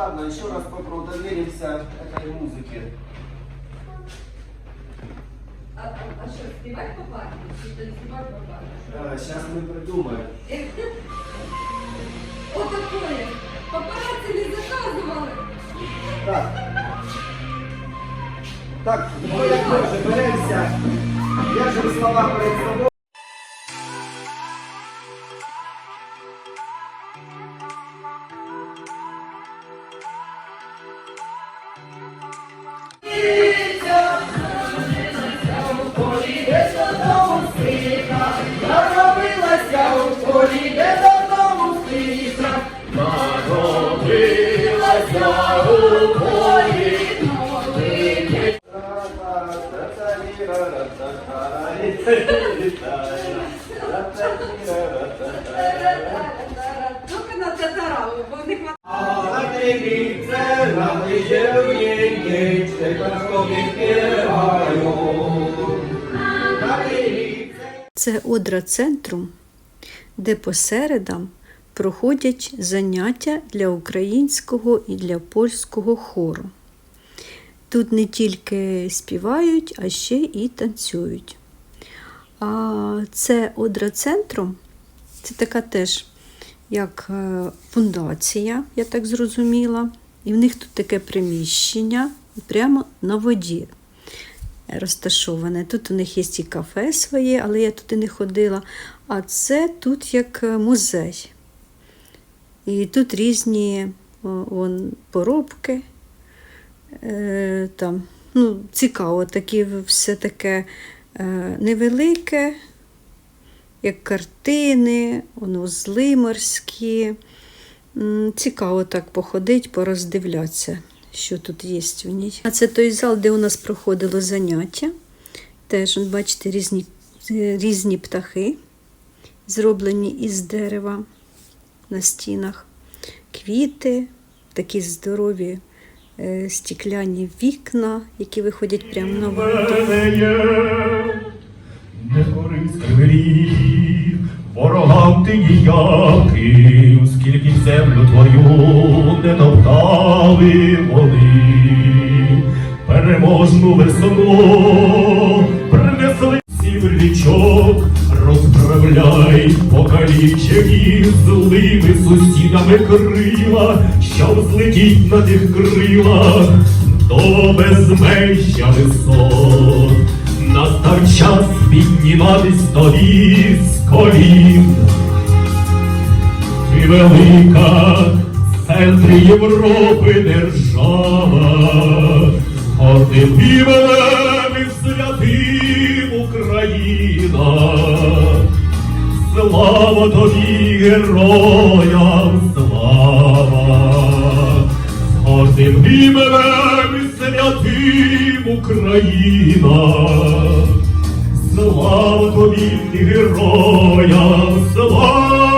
ладно, еще раз удоверимся этой музыке. А, а, а що, співати по парку? Чи то не співати по парку? сейчас мы придумаем. От такое! Папараці не заказували! Так. Так, ну як може, беремося. Я же слова перед собою. Це одра центру, де по середам проходять заняття для українського і для польського хору. Тут не тільки співають, а ще і танцюють. А це одра центру, це така теж як е, фундація, я так зрозуміла. І в них тут таке приміщення прямо на воді розташоване. Тут у них є і кафе своє, але я туди не ходила. А це тут як е, музей. І тут різні вон, поробки. Е, там, ну, цікаво, такі все таке е, невелике, як картини, воно зли морські. Цікаво так походить, пороздивлятися, що тут є в ній. А це той зал, де у нас проходило заняття. Теж, бачите, різні, е, різні птахи, зроблені із дерева на стінах, квіти, такі здорові е, стікляні вікна, які виходять прямо на воду. є некорисний гріх, ворогам ти ніяким, скільки землю твою не топтали вони, переможну весну принесли сів річок, розправляй покалічені злими сусідами крила, щоб злетіть на тих крилах до безмежжя висот. Настав час підніматись тобі з колін. Велика в центрі Європи держава, гордим іменем і святим Україна. Слава тобі, героям, слава, гордим іменем і святим Україна. Слава тобі, героям, слава!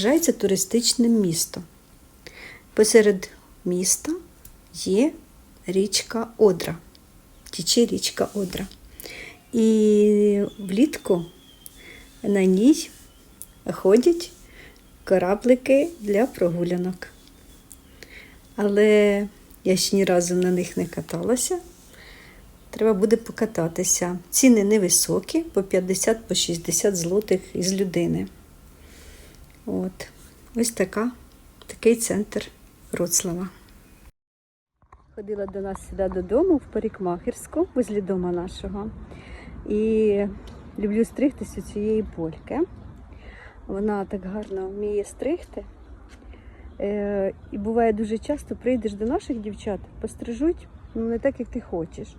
Вважається туристичним містом. Посеред міста є річка Одра, тіче річка Одра. І влітку на ній ходять кораблики для прогулянок. Але я ще ні разу на них не каталася. Треба буде покататися. Ціни невисокі, по 50 по 60 злотих із людини. От. Ось така, такий центр Вроцлава. Ходила до нас сюди додому, в парикмахерську, возле дома нашого. І люблю стригтись у цієї польки. Вона так гарно вміє стригти. Е, і буває дуже часто прийдеш до наших дівчат, пострижуть ну, не так, як ти хочеш.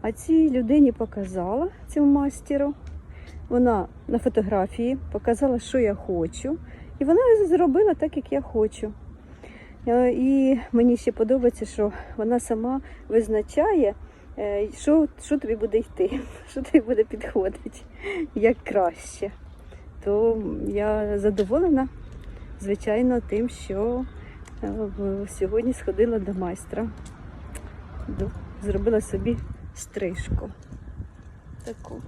А цій людині показала, цьому мастеру, вона на фотографії показала, що я хочу. І вона зробила так, як я хочу. Е, І мені ще подобається, що вона сама визначає, е, що, що тобі буде йти, що тобі буде підходити, як краще. То я задоволена, звичайно, тим, що е, сьогодні сходила до майстра. Зробила собі стрижку. Таку.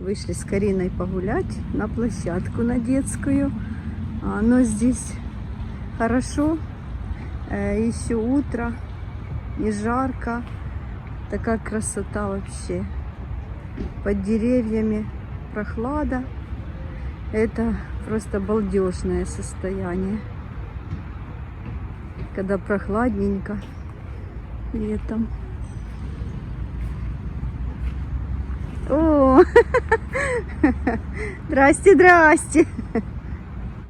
Вышли с Кариной погулять на площадку на детскую. А, Но здесь хорошо. Э, Еще утро, не жарко. Такая красота вообще. Под деревьями прохлада. Это просто балдежное состояние. Когда прохладненько летом. О, здрасте, здрасте.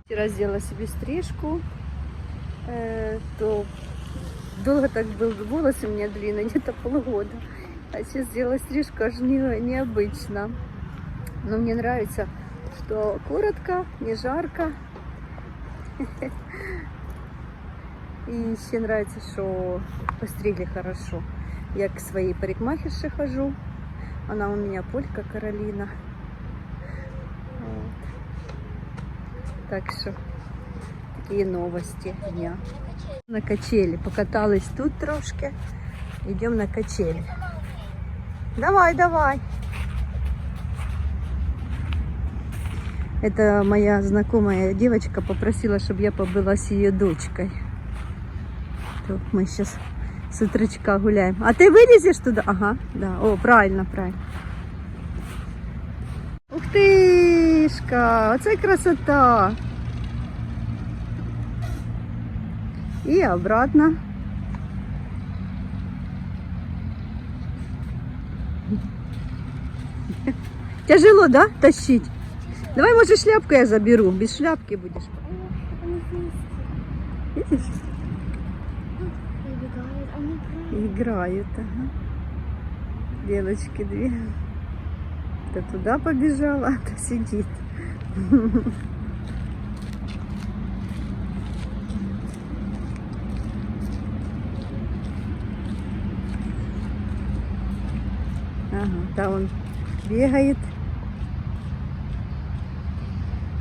Вчера сделала себе стрижку, э, то долго так был волос у меня длинный, где-то полгода. А сейчас сделала стрижку аж не, необычно. Но мне нравится, что коротко, не жарко. И ще нравится, что постригли хорошо. Я к своей парикмахерше хожу. Она у меня полька Каролина. Вот. Так что такие новости дня. На качели. Покатались тут трошки. Идем на качели. Давай, давай. Это моя знакомая девочка попросила, чтобы я побыла с ее дочкой. Мы сейчас с утречка гуляем. А ты вылезешь туда? Ага, да. О, правильно, правильно. Ух тишка, оце красота. И обратно. Тяжело, да, тащить? Давай, может, шляпку я заберу. Без шляпки будешь. Видишь? Играют, ага. Белочки две. То туда побежала, а то сидит. Ага, там он бегает.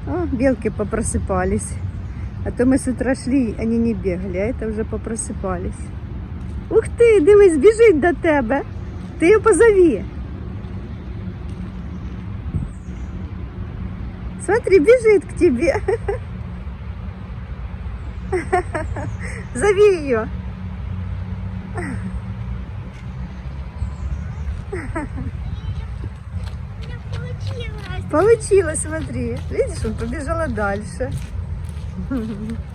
О, белки попросыпались. А то мы с утра шли, они не бегали, а это вже попросипались. Ух ти, дивись, біжить до тебе. Ти його позови. Смотри, бежит к тебе. Зови ее. Получилось, смотри. Видишь, он побежала дальше.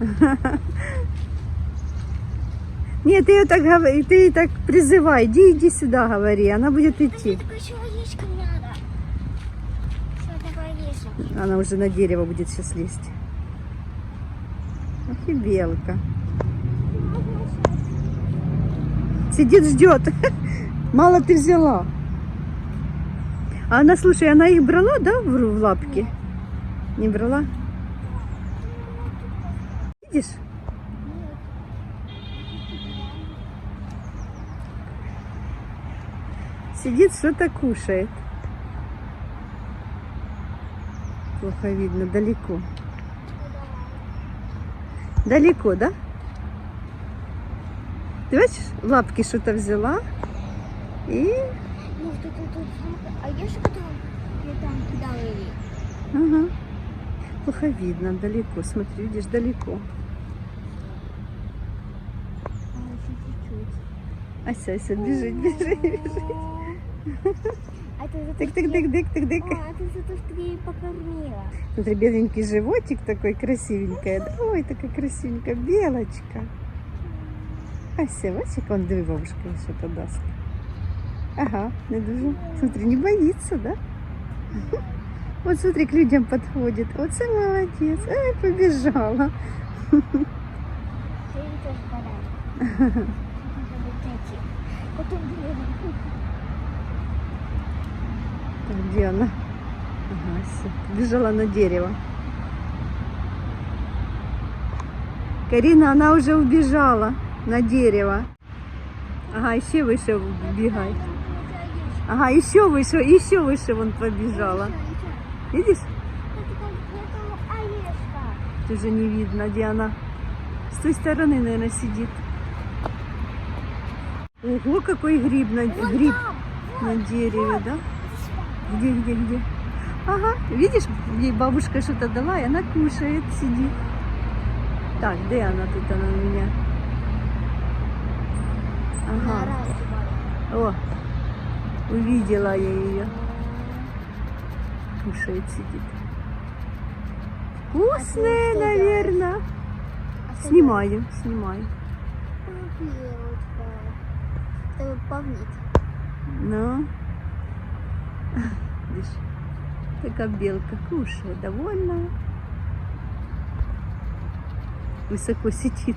Нет, ты ее так говори, ты ей так призывай, иди, иди сюда, говори, она будет идти. Она уже на дерево будет сейчас лезть. Ах и белка. Сидит, ждет. Мало ты взяла. А она, слушай, она их брала, да, в лапки? Не брала? Видишь? Сидит, что-то кушает. Плохо видно, далеко. Далеко, да? Ты бачиш, в лапки что-то взяла. И Ну, тут, тут, тут. А я же потом я там туда ловили. ага. Плохо видно далеко. Смотри, видишь, далеко. А, еще чуть-чуть. Ася, Ася, бежит, бежит, бежит. А Тык, тык, тык, тык, тык, тык. А, это за то, что я ее покормила. Смотри, беленький животик такой красивенькая. да? Ой, такая красивенькая белочка. Ася, як он диви бабушка що-то дасть. Ага, не дуже. Смотри, не боится, да? Вот смотри, к людям подходит. Оце молодец. Ай, побежала. Вот Где она? Ага, Ася. Бежала на дерево. Карина, она уже убежала на дерево. Ага, еще выше убегай. Ага, еще выше, еще выше вон побежала. Видишь? Уже не видно, где она. С той стороны, наверное, сидит. Ого, какой гриб на, гриб на дереве, да? Где, где, где? Ага, видишь, ей бабушка что-то дала, и она кушает, сидит. Так, где она тут, она у меня? Ага, о, увидела я ее. Кушает, сидит. Вкусные, что наверное. А Снимаю, снимаю. Белочка. Это павлик. Ну. Видишь, такая белка кушает, довольная. Высоко сидит.